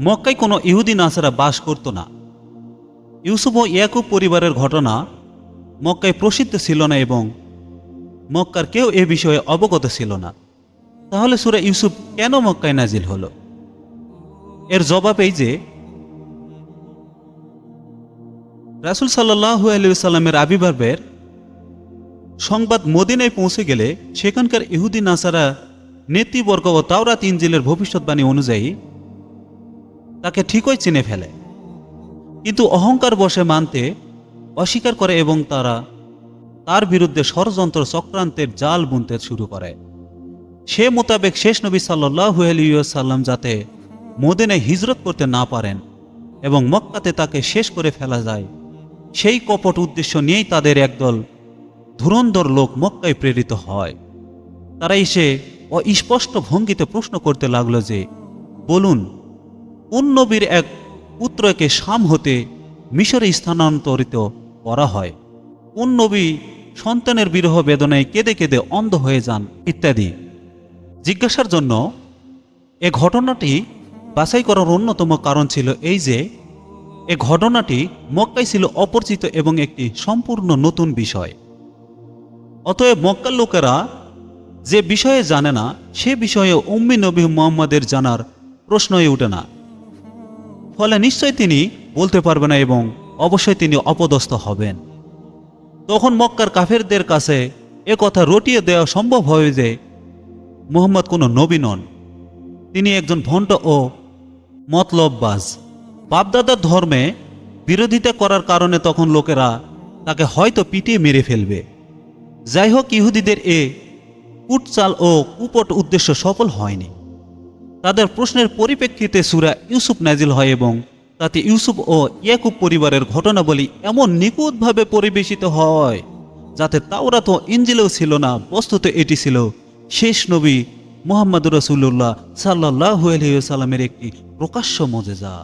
মক্কায় কোনো ইহুদি নাসারা বাস করত না। ইউসুফ ও ইয়াকুব পরিবারের ঘটনা মক্কায় প্রসিদ্ধ ছিল না এবং মক্কার কেউ এ বিষয়ে অবগত ছিল না। তাহলে সুরা ইউসুফ কেন মক্কায় নাজিল হলো? এর জবাব এই যে, রাসুল সাল্লাহ আলিয়াল্লামের আবির্ভাবের সংবাদ মদিনায় পৌঁছে গেলে সেখানকার ইহুদি নাসারা নেতৃবর্গ ও তাওরাত ইঞ্জিলের ভবিষ্যৎবাণী অনুযায়ী তাকে ঠিকই চিনে ফেলে। কিন্তু অহংকার বসে মানতে, অস্বীকার করে এবং তারা তার বিরুদ্ধে ষড়যন্ত্র চক্রান্তের জাল বুনতে শুরু করে। সে মোতাবেক শেষ নবী সাল্লাহ সাল্লাম যাতে মদিনায় হিজরত করতে না পারেন এবং মক্কাতে তাকে শেষ করে ফেলা যায়, সেই কপট উদ্দেশ্য নিয়েই তাদের একদল ধুরন্ধর লোক মক্কায় প্রেরিত হয়। তারা এসে অস্পষ্ট ভঙ্গিতে প্রশ্ন করতে লাগল যে, বলুন কোন নবীর এক পুত্রকে শাম হতে মিশরে স্থানান্তরিত করা হয়। কোন নবী সন্তানের বিরহ বেদনায় কেঁদে কেঁদে অন্ধ হয়ে যান ইত্যাদি। জিজ্ঞাসার জন্য এ ঘটনাটি বাছাই করার অন্যতম কারণ ছিল এই যে, এ ঘটনাটি মক্কায় ছিল অপরিচিত এবং একটি সম্পূর্ণ নতুন বিষয়। অতএব মক্কার লোকেরা যে বিষয়ে জানে না, সে বিষয়ে উম্মি নবী মোহাম্মদের জানার প্রশ্নই ওঠে না। ফলে নিশ্চয় তিনি বলতে পারবে না এবং অবশ্যই তিনি অপদস্থ হবেন। তখন মক্কার কাফেরদের কাছে এ কথা রটিয়ে দেওয়া সম্ভব হবে যে মোহাম্মদ কোনো নবী নন। তিনি একজন ভণ্ড ও মতলববাজ। বাপদাদার ধর্মে বিরোধিতা করার কারণে তখন লোকেরা তাকে হয়তো পিটিয়ে মেরে ফেলবে। যাই হোক, ইহুদিদের এ কুটচাল ও কুপট উদ্দেশ্য সফল হয়নি। তাদের প্রশ্নের পরিপ্রেক্ষিতে সুরা ইউসুফ নাজিল হয় এবং তাতে ইউসুফ ও ইয়াকুব পরিবারের ঘটনাবলী এমন নিখুঁতভাবে পরিবেশিত হয় যাতে তাওরা তো ইঞ্জিলেও ছিল না, বস্তুত এটি ছিল শেষ নবী মোহাম্মদ রসুল্লাহ সাল্লাহ সাল্লামের একটি প্রকাশ্য মজেজা।